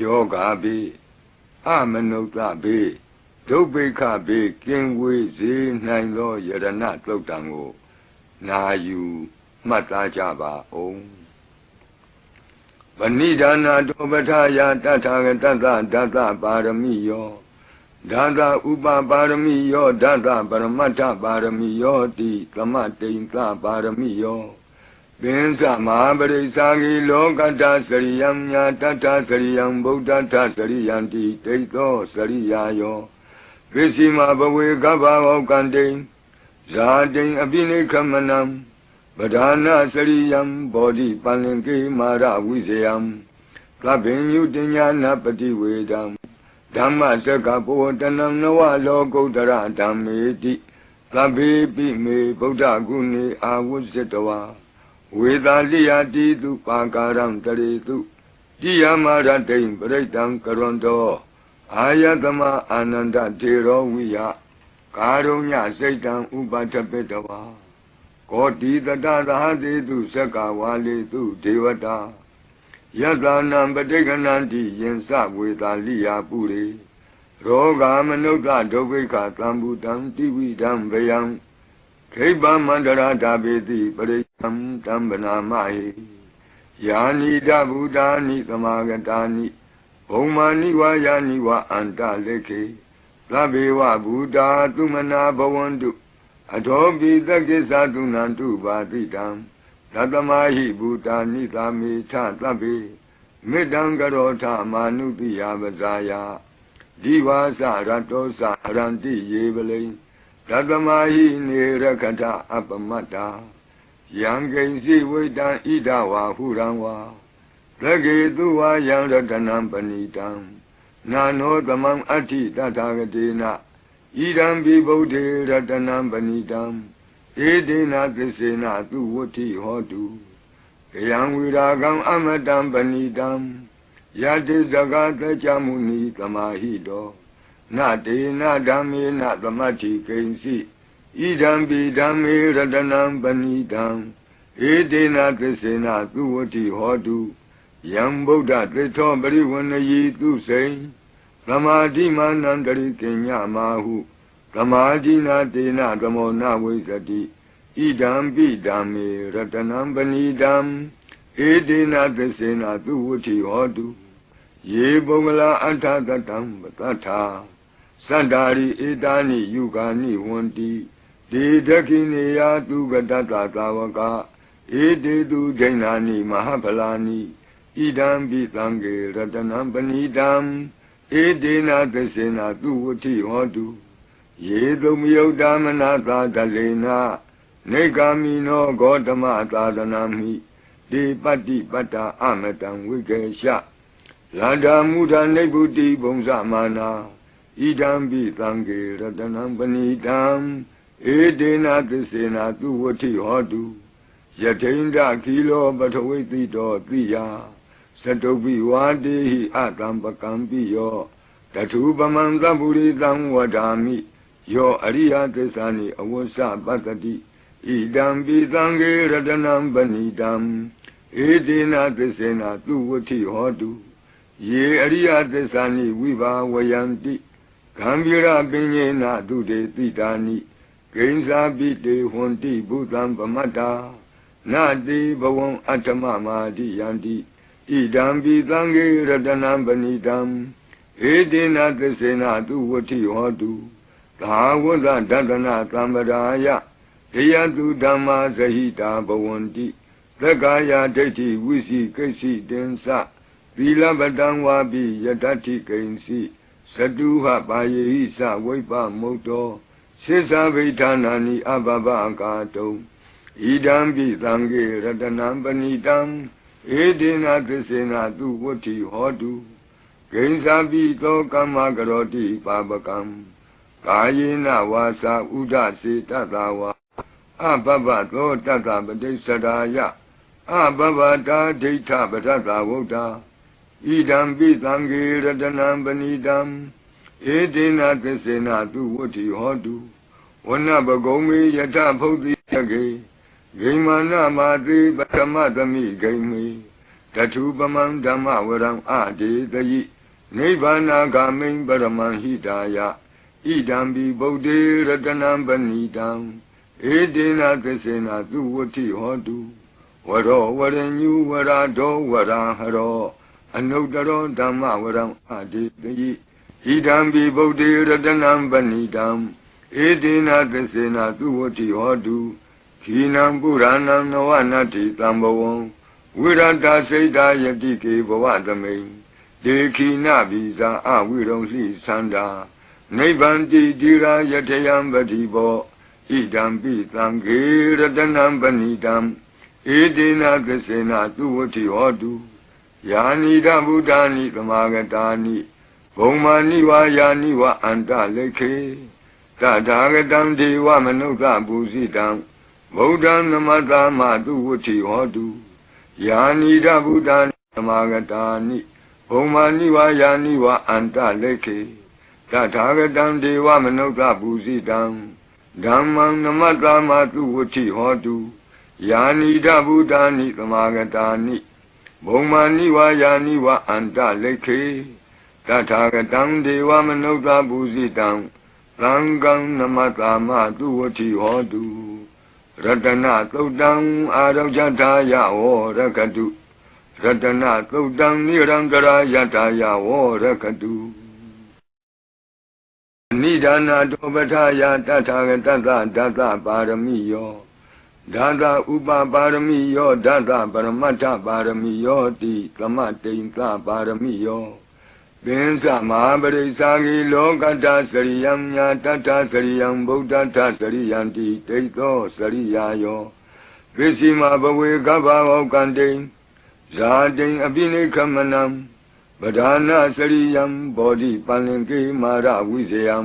ယောဂါဘေးအမနုဿဘေးဒုဗ္ဗိခဘေးကင်းဝေးစေနိုင်သောယရဏတုတ်တံကိုနာယူမှတ်သားကြပါအောင်ဗဏိဒါနာတောပဋ္ဌာယတထာဂတတဒတပါရမိယောဒါသဥပပါရမိယောဒါသပရမတ္ထပါရမိယောတိသမတိန်သပါရမိယော ပင်္စမဟာပရိစ္ဆာဂီလောကတ္တစရိယံညာတတ္ထစရိယံဗုဒ္ဓတ္ထစရိယံတိတိသောစရိယာယောပစ္စည်းမဘဝေကဗ္ဗဝကံတိဇာတိအပိနိခမနံပဓာနာစရိယံဘောဓိပန္လင်ကေမာရဝိဇယံကပ္ပင်ယုတညာနာပတိဝေဒံဓမ္မစကဘောတနံနဝလောကုတ္တရဓမ္မေတိသဗ္ဗေပိမေဗုဒ္ဓဂုဏေအာဝုဇ္ဇတဝါ ဝေသာလိယတိတုပါကာရံတရေတုတိယမရတိံပရိတံကရွန်တောအာယတမအာနန္ဒတေရောဝိယကာရုညစိတ်တံဥပထပိတဝါကောတိတတသာတိတုသက္ကဝါလေတုဒေဝတာယတနံပဋိကဏန္တိယင်စဝေသာလိယပုရိရောဂာမနုဿဒုဗ္ဗိခသံဘူတံတိဝိတံဗယံခိဗ္ဗမန္တရာဓာပေတိပရိယံ တံဗနာမဟိယာနိတဗုဒ္ဓာနိသမာဂတာနိဘုံမာနိဝါယာနိဝါအန္တလေခေသဗ္ဗေဝဗုဒ္ဓသုမနာဘဝန္တုအထောပိတကိစ္ဆတုနံတုပါတိတံသတ္တမဟိဘူတာနိသာမေထသဗ္ဗေမေတ္တံကရောထမာနုတိယပဇာယဒီဝါစရတောစရန္တိယေပလိသတ္တမဟိနေရခထအပမတ္တာ ယံကိဉ္စီဝိတံဣဒဝါဟုရံဝါသကေတုဝါယံရတနံပဏိတံနာနောသမံအဋ္ဌိတထာဂတိနာဣဒံပိဗုဒ္ဓေရတနံပဏိတံဧတေနသစ္စေနသူဝဋ္ဌိဟောတုကယံဝိရာကံအမတံပဏိတံယတိဇဂသကြမုနိသမာဟိတောနတေနဓမ္မေနသမတ္ထိကိဉ္စီ ဣဒံပိဓမ္မေရတနံပဏိတံဧတေနသစ္စေနသူဝဋ္ဌိဟောတုယံဗုဒ္ဓသစ္ထောပရိဝဏယီသူစိံသမာဓိမာနံတရိကညမာဟုသမာဓိနာတေနသမောနဝိသတိဣဒံပိဓမ္မေရတနံပဏိတံဧတေနသစ္စေနသူဝဋ္ဌိဟောတုယေပုဂ္ဂလာအထသတံပတ္ထာသန္တာရိဧတာနိယုဂာနိဝန္တိ ဒေဒခိနေယသူကတတသာဝကဧတေတုဒိဏာနိမဟာဖလာနိဣဒံပိသံဃေရတနံပဏိတံဧတေနသစ္စေနသူဝဋ္ဌိဟောတုယေတုမယုတ်တမနာသာတလေနာနေဂာမိနောဂေါတမသာသနာမိဒီပတ္တိပတ္တာအမတံဝိကေရှလာဒာမုဒနိဗ္ဗုတိဘုံဇမာနာဣဒံပိသံဃေရတနံပဏိတံ ဧတေနသစ္စေနသူဝဋ္ဌိဟောတုယထိန္ဒခီလောပထဝိတိတောတိယသတုပိဝါတေဟိအတံပကံပိယောတထုပမံသဗ္ဗုရိတံဝဒာမိယောအရိယသစ္စာနိအဝဆပတ္တိဣဒံပိသံဃေရတနံပဏိတံဧတေနသစ္စေနသူဝဋ္ဌိဟောတုယေအရိယသစ္စာနိဝိဘာဝယံတိဂံဗီရပင်ညေနသူတေတိတာနိ ဂိဉ္စာပိတေဟွန်တိဘုသံပမတ္တာနတိဘဝံအတ္တမမာတိယန္တိဣဒံပိသံဃေရတနံပဏိတံဧတေနသစ္စေနသူဝဋ္ဌိဟောတုသာဝတ္တဒတနာသံပရာယတရားသူဓမ္မာဇဟိတာဘဝန္တိသက္ကာယဒိဋ္ဌိဝိစီကိစ္စိတင်္စသီလပတံဝါပိယတ္ထိကိဉ္စီသတုဟပါယေဟိသဝိပမုတ်တော စိသဗိဌာနာနိအဘဘကာတုံဣဒံပိသံဃေရတနံပဏိတံဧတေနသစ္စေနသူဝဋ္ဌိဟောတုဂိဉ္စာပိသောကမ္မကရောတိပါပကံကာယေနဝါစာဥဒစေတတဝါအဘဘသောတတပတိစ္ဆရာယအဘဘတာဒိဋ္ဌပထတဝုဒ္ဓဣဒံပိသံဃေရတနံပဏိတံ ဧတေနသစ္စေနသူဝဋ္ဌိဟောတုဝနပကုံမေယထဖုတ်တိယကေဂိမာနမာတိပထမသမိဂိမေတထုပမံဓမ္မဝရံအဒေတယိနိဗ္ဗာနာဂမိံပရမံဟိတာယဣဒံဘိဗုဒ္ဓေရတနံပဏိတံဧတေနသစ္စေနသူဝတိဟောတုဝရောဝရညုဝရာဒောဝရာဟရော အနုတ္တရောဓမ္မဝရံအဒေတယိ ဣဒံဘိဗုဒ္ဓေရတနံပဏိတံဧတေနသစ္စေနသူဝတိဟောတုခိနံပုရဏံနဝနတ္တိတံဘဝံဝိရတစိတ်တာယတိကေဘဝသမိန်ဒေခိနဘိဇာအဝိရုံလှိသန္တာနိဗ္ဗန္တိတိရာယတယံပတိဘောဣဒံပိသံဃေရတနံပဏိတံဧတေနကစေနသူဝတိဟောတုယာနိဒဗုဒ္ဓာနိသမာဂတာနိ ဘုံမာနိဝါယာနိဝအန္တလိခေတထာဂတံဒေဝမနုဿပုစိတံဗုဒ္ဓံနမတမသူဝတိဟောတုယာနိဒဗုဒ္ဓာနိသမာဂတာနိဘုံမာနိဝါယာနိဝအန္တလိခေတထာဂတံဒေဝမနုဿပုစိတံဓမ္မံနမတမသူဝတိဟောတုယာနိဒဗုဒ္ဓာနိသမာဂတာနိဘုံမာနိဝါယာနိဝအန္တလိခေ တထာဂတံဒေဝမနုဿပုစိတံသံဃံနမတမသူဝတိဟောတုရတနာသုတ်တံအာရောဇထာယဝရကတုရတနာသုတ်တံနိရံကရာယထာယဝရကတုနိဒာနာတောပထာယတထာဂတသဒသပါရမိယောဒသဥပပါရမိယောဒသပရမတ္ထပါရမိယောတိသမတိန်သပါရမိယော ပင်္စမဟာပရိစ္ဆာဂိလောကတ္တစရိယံညာတတ္ထစရိယံဗုဒ္ဓတ္ထစရိယံတိတိသောစရိယာယောပစ္စည်းမဘဝေကဗ္ဗဟောကံတိဇာတိအပိနိခမနံပဓာနာစရိယံဘောဓိပန္လင်ကေမာရဝိဇယံ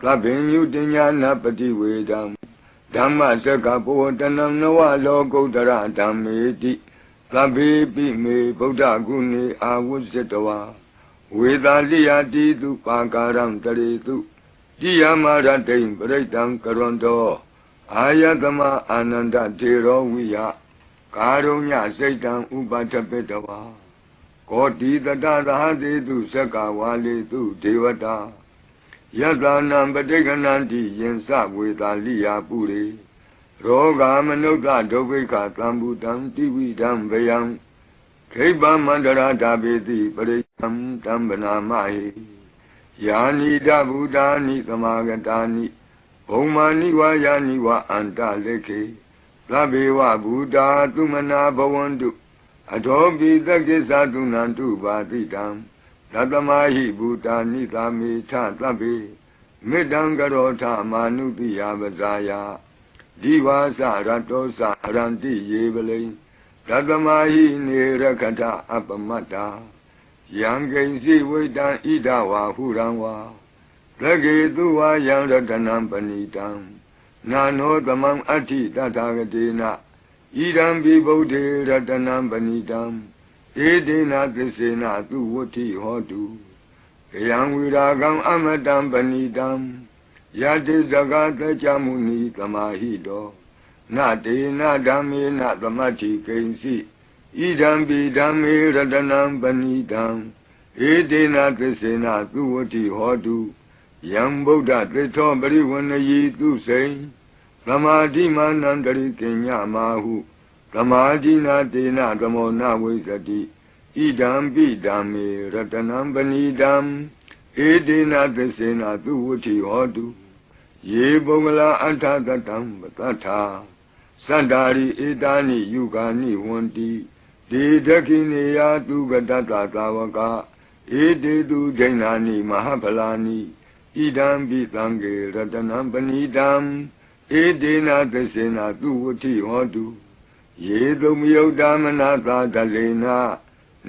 သဗ္ဗညုတညာနာပတိဝေဒံဓမ္မစကဘောတနံနဝလောကုတ္တရဓမ္မေတိသဗ္ဗေပိမေဗုဒ္ဓဂုဏေအာဝုဇ္ဇတဝါ ဝေသာလိယတိတုပါကာရံတရေတုတိယမရတိံပရိတံကရွန်တောအာယတမအာနန္ဒတေရောဝိယကာရုညစိတ်တံဥပထပိတဝါကောတိတတသဟတိတုသက္ကဝါလေတုဒေဝတာယတနံပဋိကဏန္တိယင်စဝေသာလိယပုရိရောဂာမနုဿဒုဗ္ဗိခသံဘူတံတိဝိတံဗယံခိဗ္ဗမန္တရာဓာပေတိပရိ သံတံဗနာမဟိယာနိဒဗုဒ္ဓာနိသမာဂတာနိဘုံမာနိဝါယာနိဝါအန္တလေခေသဗ္ဗေဝဗုဒ္ဓာသုမနာဘဝန္တုအထောပိသက္ကိသသုနန္တုပါတိတံသတ္တမဟိဗုဒ္ဓာနိသာမေထသဗ္ဗေမေတ္တံကရောထမာနုတိယပဇာယဒီဝါစရတောစရန္တိယေပလိတတမဟိနေရခတအပမတ္တာ ယံကိဉ္စီဝိတံဣဒဝါဟုရံဝါသကေသူဝါယံရတနံပဏိတံနာနောသမံအဋ္ဌိတထာဂတေနဣဒံဘိဗုဒ္ဓေရတနံပဏိတံဧတေနသစ္စေနသူဝဋ္ဌိဟောတုကယံဝိရာကံအမတံပဏိတံယတိဇဂတကြမုနိသမာဟိတောနတေနဓမ္မေနသမတ္ထိကိဉ္စီ ဣဒံပိဓမ္မေရတနံပဏိတံဧတေနသစ္စေနသူဝတိဟောတုယံဗုဒ္ဓသစ္ထောပရိဝဏယီသူစိံသမာဓိမာနံတရိကညမာဟုသမာဓိနာတေနသမောနဝိသတိဣဒံပိဓမ္မေရတနံပဏိတံဧတေနသစ္စေနသူဝတိဟောတုယေပုဂ္ဂလာအထသတံပတ္ထာစန္ဒာရိဧတာနိယုဂာနိဝန္တိ ဒေဒခိနေယသူကတတသာဝကဧတေတုဒိဏာနိမဟာဗလာနိဣဒံပိသံဃေရတနံပဏိတံဧတေနသစေနာသူဝတိဟောတုယေတုမယုတ်တမနာသာတလေနာ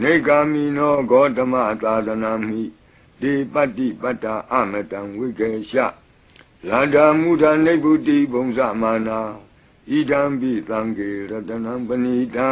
နေဂာမိနောဂေါတမသာသနာမိဒီပတ္တိပတ္တာအမတံဝိကေရှလန္တာမုဒနိဗ္ဗုတိဘုံဇမာနာဣဒံပိသံဃေရတနံပဏိတံ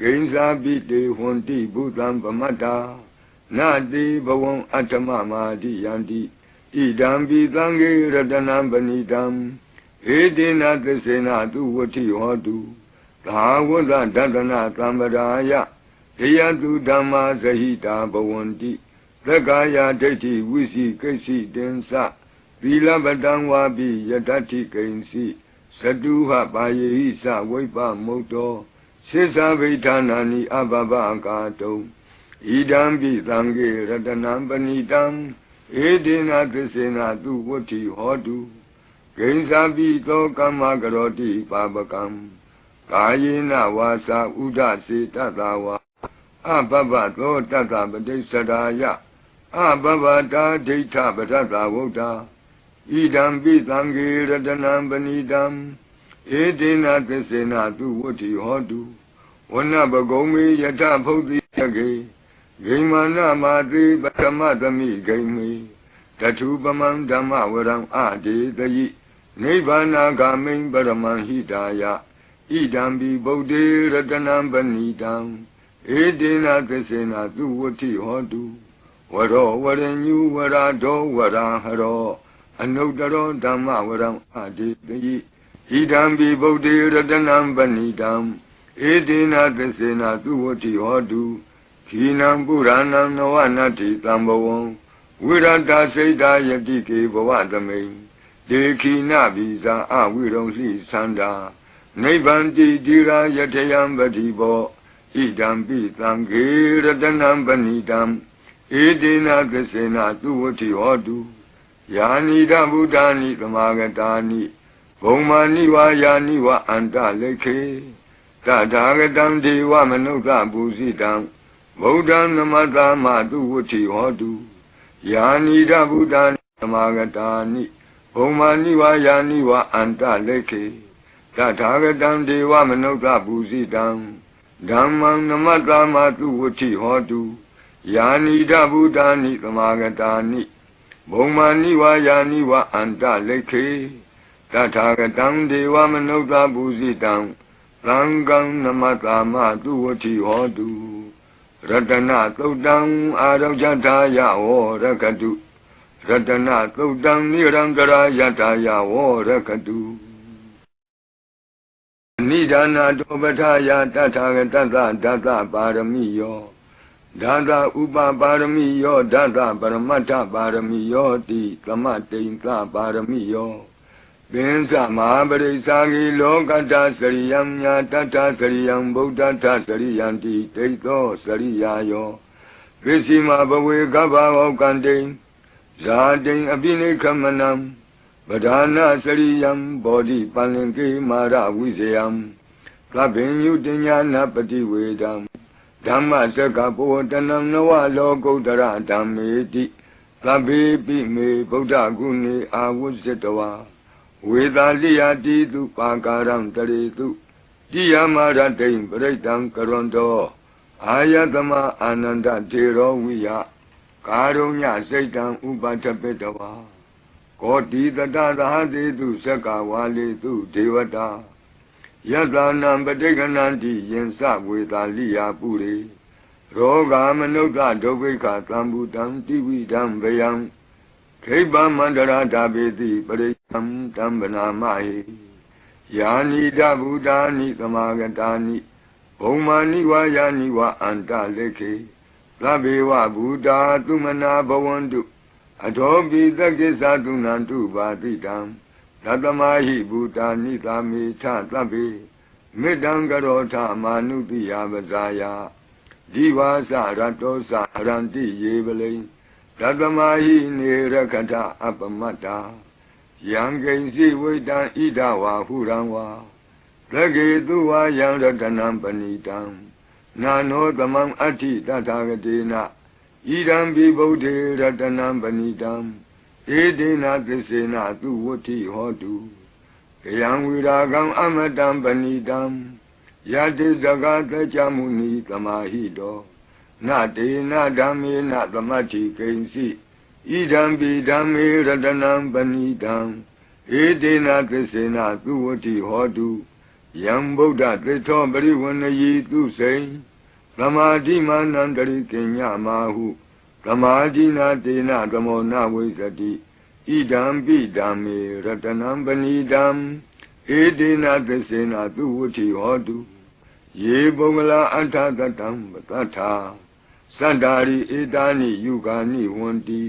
ဂိဉ္စာပိတေဟွန်တိဘုသံပမတ္တာနာတိဘဝံအတ္တမမာတိယန္တိဣဒံပိသံဃေရတနံပဏိတံဧတေနသစ္စေနသူဝဋ္ဌိဟောတုသာဝတ္တဒတနာသံပရာယတရားသူဓမ္မာဇဟိတာဘဝန္တိသက္ကာယဒိဋ္ဌိဝိစီကိစ္စိတင်္စသီလပတံဝါပိယတ္တိကိဉ္စီသတုဟပါယေဟိသဝိပမုတ်တော စိသဗိဌာနာနိအဘဘကာတုံဣဒံပိသံဃေရတနံပဏိတံဧဒေနသစ္စေနသူဝဋ္ဌိဟောတုဂိဉ္စာပိသောကမ္မကရောတိပါပကံကာယေနဝါစာဥဒစေတတဝါအဘဘသောတတပတိစ္ဆရာယအဘဘတာဒိဋ္ဌပရတဝုဒ္ဓဣဒံပိသံဃေရတနံပဏိတံ ဧတေနသစ္စေနသူဝဋ္ဌိဟောတုဝနပကုံမေယထဖုတ်တိယကေဂိမာနမာတိပထမသမိဂိမေတထုပမံဓမ္မဝရံအတေတယိနိဗ္ဗာနာဂမိံပရမံဟိတာယဣဒံပိဗုဒ္ဓေရတနံပဏိတံဧတေနသစ္စေနသူဝဋ္ဌိဟောတုဝရောဝရညုဝရဒောဝရဟရောအနုတ္တရောဓမ္မဝရံအတေတိ ဣဒံပိဗုဒ္ဓေရတနံပဏိတံဧတေနသစ္စေနသူဝဋ္ဌိဟောတုခိနံပုရဏံနဝနတ္တိတံဘဝံဝိရတစိတ်တာယတိကေဘဝသမိန်ဒေခိနဘိဇာအဝိရုံလိသန္တာနိဗ္ဗန္တိတိရာယထယံပတိဘောဣဒံပိသံဃေရတနံပဏိတံဧတေနသစ္စေနသူဝတိဟောတုယာနိဒဗုဒ္ဓာနိသမာဂတာနိ ဘုံမာနိဝါယာနိဝအန္တလိခေတထာဂတံဒေဝမနုဿပူဇိတံဗုဒ္ဓံနမတမသူဝတိဟောတုယာနိဒဗုဒ္ဓာနိသမာဂတာနိဘုံမာနိဝါယာနိဝအန္တလိခေတထာဂတံဒေဝမနုဿပူဇိတံဓမ္မံနမတမသူဝတိဟောတုယာနိဒဗုဒ္ဓာနိသမာဂတာနိဘုံမာနိဝါယာနိဝအန္တလိခေ တထာဂတံဒေဝမနုဿပူဇိတံသံဃံနမတမသူဝတိဟောတုရတနာသုတ်တံအာရောဇထာယဝရကတုရတနာသုတ်တံနိရံကရာယထာယဝရကတုနိဒာနာတောပထာယတထာဂတသဒသပါရမိယောဒါသဥပပါရမိယောဒါသပရမတ္ထပါရမိယောတိသမတိန်သပါရမိယော ပင်စမဟာပရိစ္ဆာဂီလောကတ္တစရိယံညာတတ္ထစရိယံဗုဒ္ဓတ္ထစရိယံတိဒိဋ္ဌောစရိယာယောပစ္စည်းမဘဝေကဗ္ဗဝကံတိဇာတိအပိနိခမနံပဓာနာစရိယံဘောဓိပန္လင်ကေမာရဝိဇယံသဗ္ဗညုတညာနာပတိဝေဒံဓမ္မစကဘောတနံနဝလောကုတ္တရဓမ္မေတိသဗ္ဗေပိမေဗုဒ္ဓဂုဏေအာဝုဇ္ဇတဝါ ဝေသာလိယတိတုပါကာရံတရေတုတိယမရတိံပရိတံကရွန်တောအာယတမအာနန္ဒတေရောဝိယကာရုညစိတ်တံဥပထပိတဝါကောတိတတသာတိတုသက္ကဝါလေတုဒေဝတာယတနာပဋိကဏန္တိယင်စဝေသာလိယပုရိရောဂာမနုဿဒုဗ္ဗိခသံဘူတံတိဝိတံဗယံခိဗ္ဗမန္တရာဓာပေတိပရိသံ တံဗနာမဟိယာနိဒဗုဒ္ဓာနိသမာဂတာနိဘုံမာနိဝါယာနိဝအန္တလေခေသဗ္ဗေဝဗုဒ္ဓသုမနာဘဝန္တုအထောပိသကိစ္ဆတုနန္တုပါတိတံသတ္တမဟိဘူတာနိသာမေထသဗ္ဗေမေတ္တံကရောထမာနုတိယပဇာယဒီဝါစရတောစရန္တိယေပလိသတ္တမဟိနေရခထအပမတ္တာ ယံကိဉ္စီဝိတံဣဒဝါဟုရံဝါသကေသူဝါယံရတနံပဏိတံနာနောသမံအဋ္ဌိတထာဂတေနဣဒံပိဗုဒ္ဓေရတနံပဏိတံဧတေနသစ္စေနသူဝဋ္ဌိဟောတုကယံဝိရာဂံအမတံပဏိတံဣယတိဇဂတကြမုနီသမာဟိတောနတေနဓမ္မေနသမတ္ထိကိဉ္စီ ဣဒံပိဓမ္မေရတနံပဏိတံဧတေနသစ္စေနသူဝတိဟောတုယံဗုဒ္ဓသစ္ထောပရိဝဏယီသူစိံသမာဓိမာနန္တရိကိညမာဟုသမာဓိနာတေနသမောနဝိသတိဣဒံပိဓမ္မေရတနံပဏိတံဧတေနသစ္စေနသူဝတိဟောတုယေပုဂ္ဂလာအထသတံပတ္ထာသန္တာရိဧတာနိယုဂာနိဝန္တိ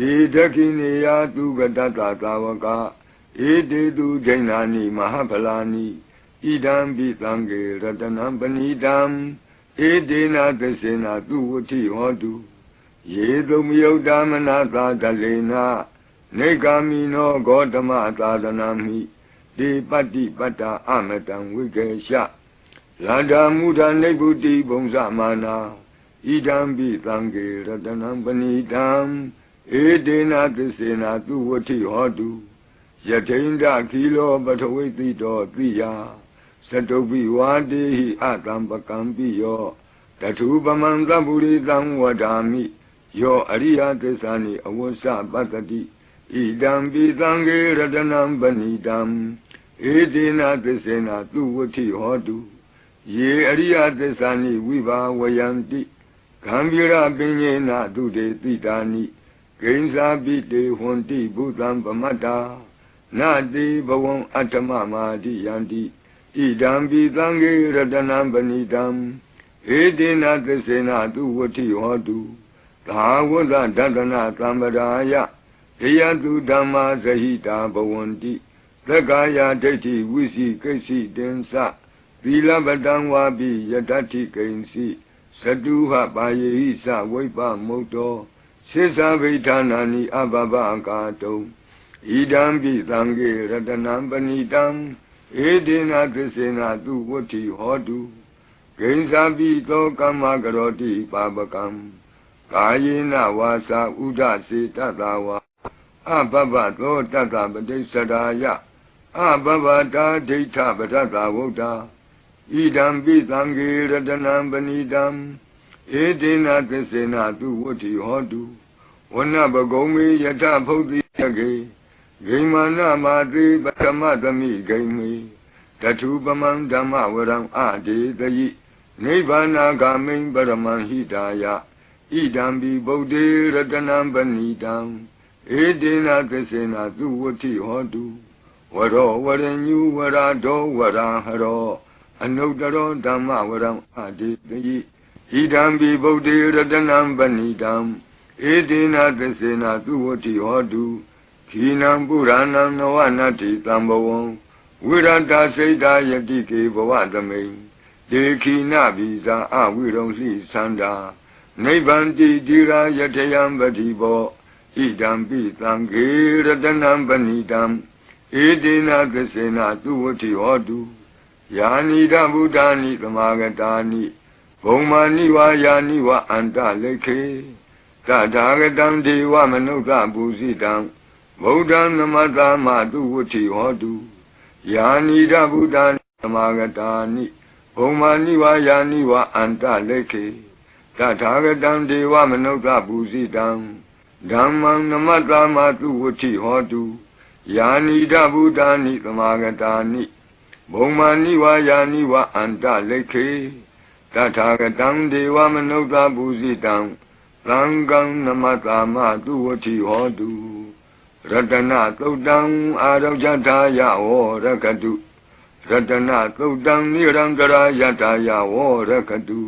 ဒေဒခိနေယသူကတတသာဝကဧတေသူဒိဏာနိမဟာဖလာနိဣဒံပိသံဃေရတနံပဏိတံဧတေနသစ္စေနသူဝတိဟောတုယေတုမယုတ်တမနာသာတလေနာနေဂာမိနောဂေါတမသာသနာမိဒီပတ္တိပတ္တာအမတံဝိကေရှလန္တာမုဒာနိဗ္ဗုတိဘုံဇမာနာဣဒံပိသံဃေရတနံပဏိတံ ဧတေနသစ္စေနသူဝတိဟောတုယထိန္ဒခီလောပထဝိတိတောတိယသတုပိဝါတေဟိအတံပကံပိယောတထုပမံသဗ္ဗုရိတံဝဒာမိယောအရိယသစ္စာနိအဝဆပတ္တိဣဒံပိသံဃေရတနံပဏိတံဧတေနသစ္စေနသူဝတိဟောတုယေအရိယသစ္စာနိဝိဘာဝယံတိဂံဗီရပင်ညေနသူတေတိတာနိ ဂိဉ္စာပိတေဟွန်တိဘုသံပမတ္တာနတိဘဝံအတ္တမမာတိယန္တိဣဒံပိသံဃေရတနံပဏိတံဧတေနသစ္စေနသူဝတိဟောတုသာဝတ္တဒတနာသံဗရာယေယတုဓမ္မာဇဟိတာဘဝန္တိသက္ကာယဒိဋ္ဌိဝိစီကိစီတင်္စသီလပတံဝါပိယတ္ထိကိဉ္စီသတုဟပါယေဟိသဝိပမုတ်တော စိသဗိဌာနာနိအဘဘကာတုံဣဒံပိသံဃေရတနံပဏိတံဧဒေနသစ္စေနသူဝတ္ထိဟောတုဂိဉ္စာပိသောကမ္မကရောတိပါပကံကာယေနဝါစာဥဒစေတတဝါအဘဘသောတတပတိစ္ဆရာယအဘဘတာဒိဋ္ဌပတ္တဝုဒ္ဓဣဒံပိသံဃေရတနံပဏိတံ ဧတေနသစ္စေနသူဝတ္ထိဟောတုဝနပကုံမေယထဖုတ်တိယကေဂိမာနမာတိပထမသမိဂိမေတထုပမံဓမ္မဝရံအဒေတယိနိဗ္ဗာနာဂမိံပရမံဟိတာယဣဒံပိဗုဒ္ဓေရတနံပဏိတံဧတေနသစ္စေနသူဝတ္ထိဟောတုဝရောဝရညုဝရာဒောဝရာဟရော အနုတ္တရောဓမ္မဝရံအဒေတယိ ဣဒံပိဗုဒ္ဓေရတနံပဏိတံဧတေနသစ္စေနသူဝတိဟောတုခိနံပုရဏံနဝနတ္တိတံဘဝံဝိရတစိတ်တာယတိကေဘဝသမိန်ဒေခိနဗီဇာအဝိရုံလှိသန္တာနိဗ္ဗန္တိတိရာယတယံပတိဘောဣဒံပိသံဃေရတနံပဏိတံဧတေနသစ္စေနသူဝတိဟောတုယာနိဒဗုဒ္ဓာနိသမာဂတာနိ ဘုံမာနိဝါယာနိဝအန္တလိခေတထာဂတံဒေဝမနုဿပုစိတံဗုဒ္ဓံနမတမတုဝတိဟောတုယာနိဒဗုဒ္ဓာနိသမာဂတာနိဘုံမာနိဝါယာနိဝအန္တလိခေတထာဂတံဒေဝမနုဿပုစိတံဓမ္မံနမတမတုဝတိဟောတုယာနိဒဗုဒ္ဓာနိသမာဂတာနိဘုံမာနိဝါယာနိဝအန္တလိခေ တထာဂတံဒေဝမနုဿပုစိတံသံဃံနမတာမသူဝတိဟောတုရတနာသုတ်တံအာရောဇထာယဝရကတုရတနာသုတ်တံနိရံကရာယထာယဝရကတု